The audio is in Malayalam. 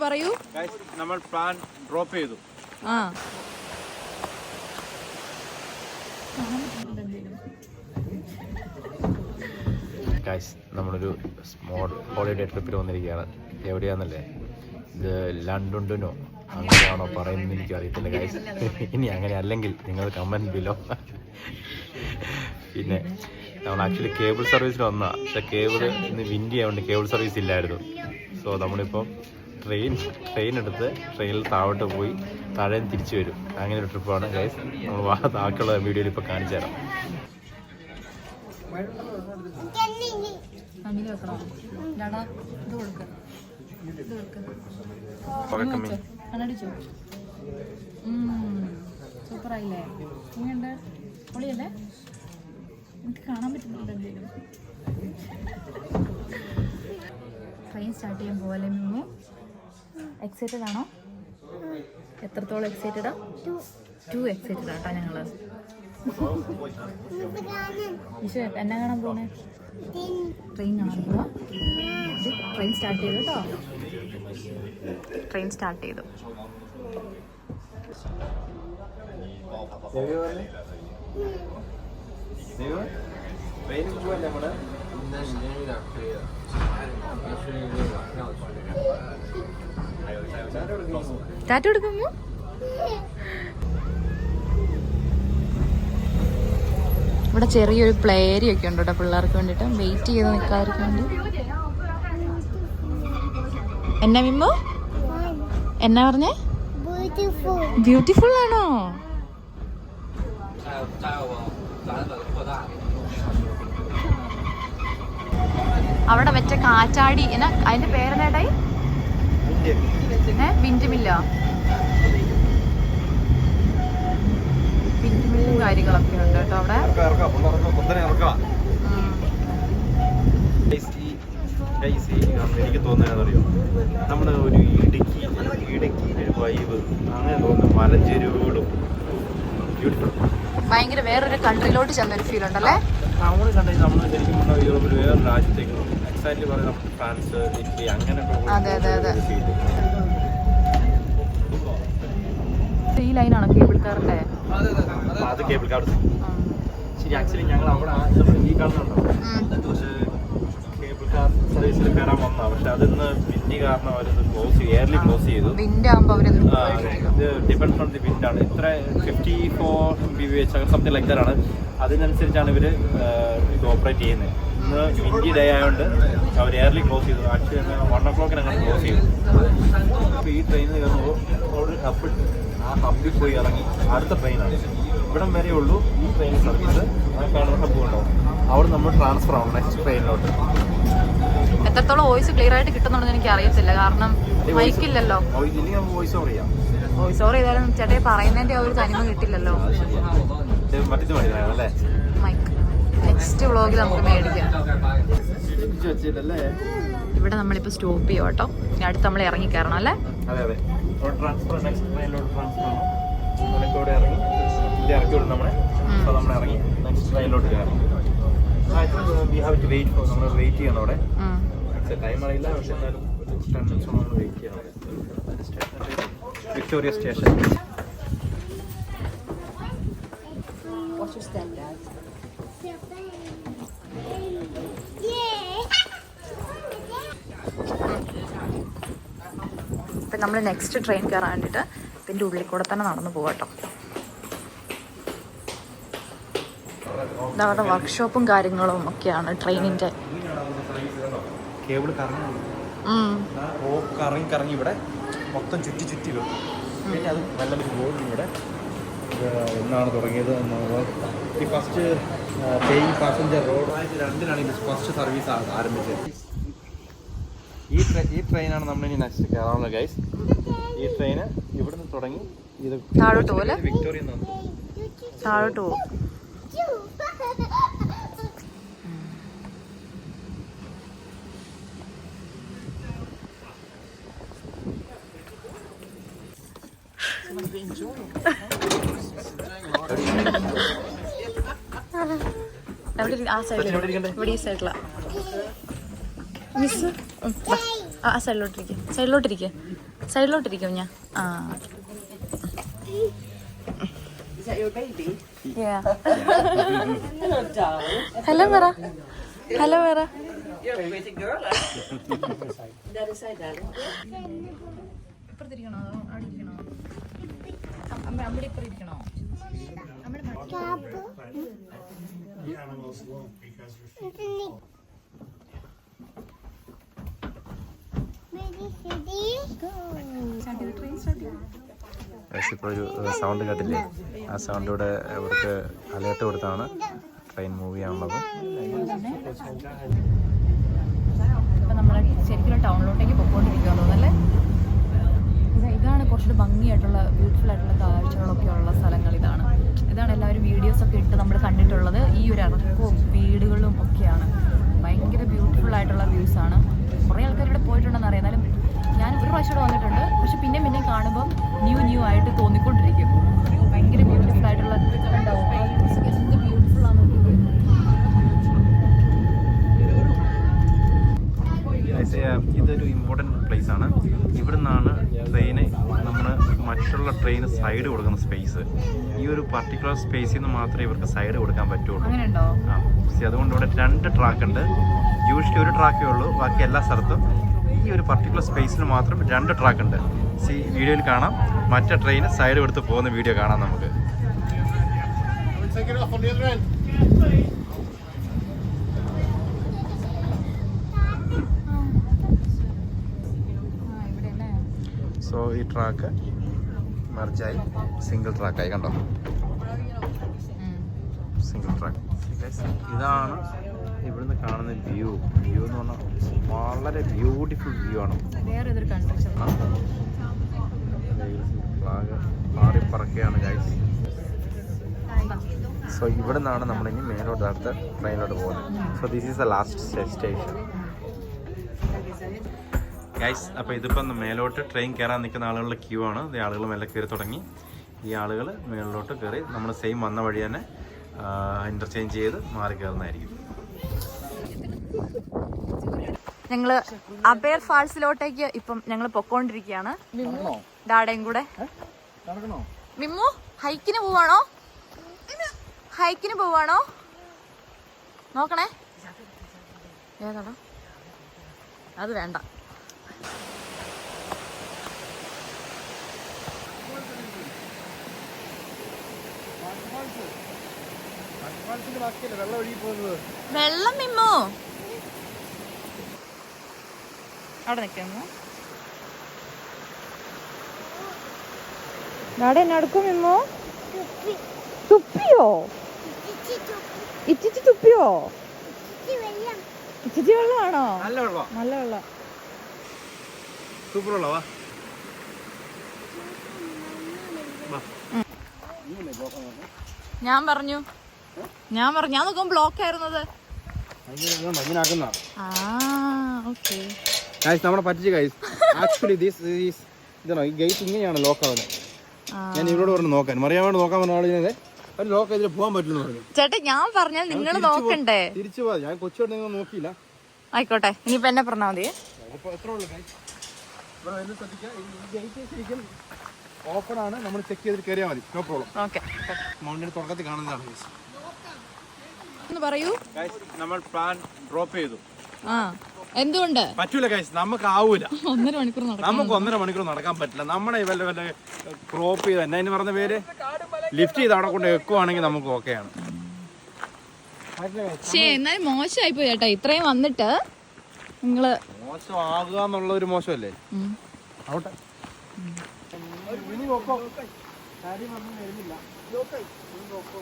ഒന്ന് പറയൂ നമ്മൾ പ്ലാൻ ഡ്രോപ്പ് ചെയ്തു. ആ. ഗൈസ് നമ്മളൊരു സ്മോൾ ഹോളിഡേ ട്രിപ്പിൽ വന്നിരിക്കുകയാണ്. എവിടെയാണെന്നല്ലേ ഇത് ലണ്ടനിനോ അങ്ങനെയാണോ പറയുന്നത് എനിക്ക് അറിയത്തില്ല ഗൈസ് ഇനി അങ്ങനെ അല്ലെങ്കിൽ നിങ്ങൾ കമന്റ് ബിലോ പിന്നെ നമ്മൾ ആക്ച്വലി കേബിൾ സർവീസിൽ വന്നാൽ പക്ഷെ കേബിൾ ഇന്ന് വിൻഡി ആയതുകൊണ്ട് കേബിൾ സർവീസ് ഇല്ലായിരുന്നു. സോ നമ്മളിപ്പം ട്രെയിൻ ട്രെയിൻ എടുത്ത് ട്രെയിനിൽ താഴോട്ട് പോയി താഴെ തിരിച്ചു വരും. അങ്ങനെ ഒരു ട്രിപ്പാണ് ഗൈസ് നമ്മൾ ബാക്കിയുള്ള വീഡിയോയിൽ ഇപ്പോൾ കാണിച്ചു തരാം. ആയില്ലേ എങ്ങനെയുണ്ട് പൊളിയല്ലേ? എനിക്ക് കാണാൻ പറ്റുന്നുണ്ട് എന്തെങ്കിലും ട്രെയിൻ സ്റ്റാർട്ട് ചെയ്യാൻ പോകല്ലേ മിമ്മു? എക്സൈറ്റഡ് ആണോ? എത്രത്തോളം എക്സൈറ്റഡാ ടു എക്സൈറ്റഡ് ആട്ടോ ഞങ്ങൾ. ഈശോ എന്നാ കാണാൻ പോണേ ട്രെയിൻ കാണാൻ പോവാ? ട്രെയിൻ സ്റ്റാർട്ട് ചെയ്തു കേട്ടോ. ട്രെയിൻ സ്റ്റാർട്ട് ചെയ്തു. ടാറ്റ കൊടുക്കുമ്പോ ഇവിടെ ചെറിയൊരു പ്ലേ ഏരിയ ഒക്കെ ഉണ്ട് കേട്ടോ പിള്ളേർക്ക് വേണ്ടിയിട്ട്. വെയിറ്റ് ചെയ്ത് നിൽക്കാതിരിക്കാൻ വേണ്ടി. എന്നാ മിമ്മു? എന്നാ പറഞ്ഞേ? ബ്യൂട്ടിഫുൾ ആണോ? അവിടെ വെച്ച കാറ്റാടി. എന്നാ അതിന്റെ പേരെന്നേട്ടായി ഏ? വിൻഡ്മില്ല വിൻഡ്മില്ലും കാര്യങ്ങളൊക്കെ ഉണ്ട് കേട്ടോ അവിടെ. എനിക്ക് തോന്നിയോ നമ്മുടെ ഒരു ഇടുക്കി ഇടുക്കി ഒരു വൈബ് അങ്ങനെ തോന്നുന്നു മലഞ്ചെരുവോടും ബ്യൂട്ടിഫുൾ ഭയങ്കര വേറൊരു കൺട്രിയിലോട്ട് ചെന്നൊരു ഫീൽ ഉണ്ടല്ലേ? അതെ, അതെ, അതെ. ഈ ലൈനാണോ കേബിൾ കാറിന്റെ അത് കേബിൾ കാർഡ് ശരി ആക്ച്വലി ഞങ്ങൾ അവിടെ ഈ കാണുന്നുണ്ടോ? സർവീസിൽ കയറാൻ വന്നാ പക്ഷെ അതിന്ന് വിൻഡി കാരണം അവരത് ക്ലോസ് ഇയർലി ക്ലോസ് ചെയ്തു. ഇത് ഡിപെൻഡ് ഓൺ ദി വിൻഡ് ആണ്. ഇത്ര fifty four B V H something like ആണ്. അതിനനുസരിച്ചാണ് ഇവർ ഇത് ഓപ്പറേറ്റ് ചെയ്യുന്നത്. ഇന്ന് വിൻഡി ഡേ ആയതുകൊണ്ട് അവർ എയർലി ക്ലോസ് ചെയ്തു. ആക്ച്വലി വൺ ഓ ക്ലോക്കിന് അങ്ങനെ ക്ലോസ് ചെയ്തു. അപ്പോൾ ഈ ട്രെയിനിൽ കയറുമ്പോൾ ഒരു ഹബ് ആ ഹബിൽ പോയി ഇറങ്ങി അടുത്ത ട്രെയിനാണ് ഇവിടം വരെ ഉള്ളൂ ഈ ട്രെയിൻ സർവീസ് ആ കാണുന്ന ഹബ്ബ് ഉണ്ടാവും. അവിടെ നമ്മൾ ട്രാൻസ്ഫർ ആവും നെക്സ്റ്റ് ട്രെയിനിലോട്ട് എത്രത്തോളം വോയിസ് ക്ലിയർ ആയിട്ട് കിട്ടുന്നുണ്ടെന്ന് എനിക്ക് അറിയത്തില്ല കാരണം മൈക്കില്ലല്ലോ വോയിസ് ഓവർ ചെയ്താലും ചേട്ടയെ പറയുന്നതിന്റെ ഒരു തനിമ കിട്ടില്ലല്ലോ. മൈക്ക് നെക്സ്റ്റ് വ്ളോഗിൽ നമുക്ക് മേടിക്കാം. ഇവിടെ നമ്മളിപ്പോ സ്റ്റോപ്പ് ചെയ്യും കേട്ടോ. ഇനി അടുത്ത് നമ്മൾ ഇറങ്ങി. കയറണം അല്ലേ ഇറങ്ങി. നെക്സ്റ്റ് ട്രെയിനിലോട്ട് കയറണം. വെയിറ്റ് ചെയ്യണം അവിടെ. ഉം. ടൈം അറിയില്ല പക്ഷെ എന്നാലും ഒരു ടെൻ മിനിറ്റ്സ് നമ്മൾ വെയിറ്റ് ചെയ്യണം വിക്ടോറിയ സ്റ്റേഷൻ ഇപ്പം നമ്മൾ നെക്സ്റ്റ് ട്രെയിൻ കയറാൻ വേണ്ടിയിട്ട് ഇതിന്റെ ഉള്ളിൽ കൂടെ തന്നെ നടന്നു പോകട്ടോ ഇതവിടെ വർക്ക്ഷോപ്പും കാര്യങ്ങളും ഒക്കെയാണ് ട്രെയിനിന്റെ കേബിൾ കറങ്ങി ഓ കറങ്ങി കറങ്ങി ഇവിടെ മൊത്തം ചുറ്റി ചുറ്റി വെക്കും. പിന്നെ അത് നല്ലൊരു ബോർഡ് ഇവിടെ. എന്നാണ് തുടങ്ങിയത് എന്നുള്ളത്. ഈ ഫസ്റ്റ് പേയിങ് പാസഞ്ചർ റോഡ് രണ്ടിനാണ് ഇത് ഫസ്റ്റ് സർവീസ് ആരംഭിച്ചത്. ഈ ട്രെയിൻ ഈ ട്രെയിനാണ് നമ്മൾ ഇനി നെക്സ്റ്റ് കയറാനുള്ളത് ഗൈസ് ഈ ട്രെയിന് ഇവിടുന്ന് തുടങ്ങി ഇത് താഴോട്ട് പോലെ? വിക്ടോറിയ നിന്ന് താഴോട്ട് പോകും ഇരി- ആ സൈഡിൽ? ഇവിടെ ഈ സൈഡിലാ മിസ് ആ സൈഡിലോട്ടിരിക്കുക സൈഡിലോട്ടിരിക്കുക സൈഡിലോട്ടിരിക്കും ഞാൻ. ആ. ഹലോ പറ ഹലോ പറ ഇപ്പുറത്തിരിക്കണോ? അവിടെ അവിടെ ഇരിക്കണോ? ഇപ്പോൾ ഒരു സൗണ്ട് കേട്ടില്ലേ? ആ സൗണ്ടിലൂടെ ഇവർക്ക് അലേർട്ട് കൊടുത്താണ്. ട്രെയിൻ മൂവ് ചെയ്യാനുള്ളത് ഇപ്പൊ നമ്മൾ ശരിക്കും ടൗണിലോട്ടേക്ക് പൊക്കോണ്ടിരിക്കുക ഇത് ഇതാണ് കുറച്ചുകൂടി ഭംഗിയായിട്ടുള്ള ബ്യൂട്ടിഫുൾ ആയിട്ടുള്ള കാഴ്ചകളൊക്കെ ഉള്ള സ്ഥലങ്ങൾ ഇതാണ്. ഇതാണ് എല്ലാവരും വീഡിയോസ് ഒക്കെ ഇട്ട് നമ്മൾ കണ്ടിട്ടുള്ളത്. ഈ ഒരു ഇറക്കവും വീടുകളും ഒക്കെയാണ്. ഭയങ്കര ബ്യൂട്ടിഫുൾ ആയിട്ടുള്ള വ്യൂസ് ആണ്. കുറേ ആൾക്കാർ ഇവിടെ പോയിട്ടുണ്ടെന്ന് അറിയാം. ഞാൻ ഒരു പ്രാവശ്യം ഇവിടെ വന്നിട്ടുണ്ട്. പക്ഷെ പിന്നെ പിന്നെ കാണുമ്പം ന്യൂ ന്യൂ ആയിട്ട് തോന്നിക്കൊണ്ടിരിക്കും. ഭയങ്കര ബ്യൂട്ടിഫുൾ ആയിട്ടുള്ള ഉണ്ടാവും ഏ, ഇതൊരു ഇമ്പോർട്ടന്റ് പ്ലേസ് ആണ്. ഇവിടെ നിന്നാണ് ട്രെയിന് നമ്മൾ മറ്റുള്ള ട്രെയിന് സൈഡ് കൊടുക്കുന്ന സ്പേസ് ഈ ഒരു പർട്ടിക്കുലർ സ്പേസിൽ നിന്ന് മാത്രമേ ഇവർക്ക് സൈഡ് കൊടുക്കാൻ പറ്റുള്ളൂ. ആ അതുകൊണ്ട് ഇവിടെ രണ്ട് ട്രാക്ക് ഉണ്ട്. യൂഷ്വലി ഒരു ട്രാക്കേ ഉള്ളൂ ബാക്കി എല്ലാ സ്ഥലത്തും. ഈ ഒരു പർട്ടിക്കുലർ സ്പേസിൽ മാത്രം രണ്ട് ട്രാക്ക് ഉണ്ട്. സി വീഡിയോയിൽ കാണാം. മറ്റേ ട്രെയിൻ സൈഡ് കൊടുത്ത് പോകുന്ന വീഡിയോ കാണാം നമുക്ക്. സോ ഈ ട്രാക്ക് മർജായി സിംഗിൾ ട്രാക്കായി കണ്ടോ? Single track. ഇതാണ് ഇവിടുന്ന് കാണുന്ന വ്യൂ വ്യൂ എന്ന് പറഞ്ഞാൽ വളരെ ബ്യൂട്ടിഫുൾ വ്യൂ ആണ്. ഫ്ലാഗ് മാറിപ്പറക്കുകയാണ് ഗൈസ് സോ ഇവിടെ നിന്നാണ് നമ്മളിനി മേലോട്ട് അടുത്ത ട്രെയിനിലോട്ട് പോകുന്നത്. So this is the last station guys അപ്പോൾ ഇതിപ്പം മേലോട്ട് ട്രെയിൻ കയറാൻ നിൽക്കുന്ന ആളുകളുടെ ക്യൂ ആണ്. ഈ ആളുകൾ മേലെ കയറി തുടങ്ങി. ഈ ആളുകൾ മേളിലോട്ട് കയറി നമ്മൾ സെയിം വന്ന വഴി തന്നെ ഇന്റർചേഞ്ച് ചെയ്ത് മാറി കയറുന്നതായിരിക്കും. ഞങ്ങൾ അബേർ ഫാൾസിലോട്ടേക്ക് ഇപ്പം ഞങ്ങൾ പൊക്കോണ്ടിരിക്കുകയാണ്. ഡാഡയും കൂടെ. മിമ്മു ഹൈക്കിന് പോവാണോ? ഹൈക്കിന് പോവാണോ? നോക്കണേ. ഏതാണോ? അത് വേണ്ട. വെള്ളം മിമ്മോ? പോകുന്നത് വെള്ളം മിമ്മു അവിടെ നിൽക്കുന്നു എന്നെ അടുക്കും മിമ്മു? തുപ്പിയോ? ഇച്ചിച്ചി തുപ്പിയോ? ഇച്ചിച്ചി വെള്ളമാണോ? നല്ല വെള്ളം നല്ല വെള്ളം. സൂപ്പർ വെള്ളവാ ഞാൻ പറഞ്ഞു. ഞാൻ പറഞ്ഞു. ഞാൻ നോക്കുമ്പോ ബ്ലോക്ക് ആയിരുന്നത്. നമ്മളെ പറ്റിച്ച് ഗൈസ് ആക്ച്വലി ദിസ് ഈസ് ഇതാണോ? ഈ ഗേറ്റ് ഇങ്ങനെയാണ് ലോക്ക് ആവുന്നത്. ഞാൻ ഇവരോട് പറഞ്ഞു നോക്കാൻ. മറിയാമോട് നോക്കാൻ പറഞ്ഞ ആളിനെ ഒരു ലോക്ക് ഇതിൽ പോകാൻ പറഞ്ഞു. ചേട്ടാ ഞാൻ പറഞ്ഞാൽ നിങ്ങൾ നോക്കണ്ടേ? തിരിച്ചു പോകാം ഞാൻ കൊച്ചുകൊണ്ട് നിങ്ങൾ നോക്കിയില്ല. ആയിക്കോട്ടെ. ഇനിയിപ്പോ എന്നെ പറഞ്ഞാൽ മതി. എത്ര ഉള്ളു ഗൈസ് ഇവിടെ വരുന്ന ശ്രദ്ധിക്കുക. ഈ ഗേറ്റ് ശരിക്കും ഓപ്പൺ ആണ് നമ്മൾ ചെക്ക് ചെയ്തിട്ട് കയറിയാൽ മതി. നോ പ്രോബ്ലം ഓക്കെ മൗണ്ടിന്റെ തുടക്കത്തിൽ കാണുന്നതാണ് ഒന്ന് പറയൂ. നമ്മൾ പ്ലാൻ ഡ്രോപ്പ് ചെയ്തു. ആ. എന്തുകൊണ്ട്? പറ്റൂല ഗൈസ് നമുക്ക് ആവൂല. ഒന്നര മണിക്കൂർ നമുക്ക് ഒന്നര മണിക്കൂർ നടക്കാൻ പറ്റില്ല. നമ്മുടെ വല്ല വല്ല ക്രോപ്പ് ചെയ്ത് എന്നെ അതിന് പറഞ്ഞ പേര്? ലിഫ്റ്റ് ചെയ്ത് അവിടെ കൊണ്ട് വെക്കുവാണെങ്കിൽ നമുക്ക് ഓക്കെയാണ് ആണ്. എന്നാലും മോശമായി പോയി ചേട്ടാ. ഇത്രയും വന്നിട്ട് നിങ്ങൾ മോശമാകുക എന്നുള്ള ഒരു മോശമല്ലേ. ആവട്ടെ. നോക്കോ കാര്യം ഒന്നും വരുന്നില്ല ലോക്കായി. അതെ നോക്കോ.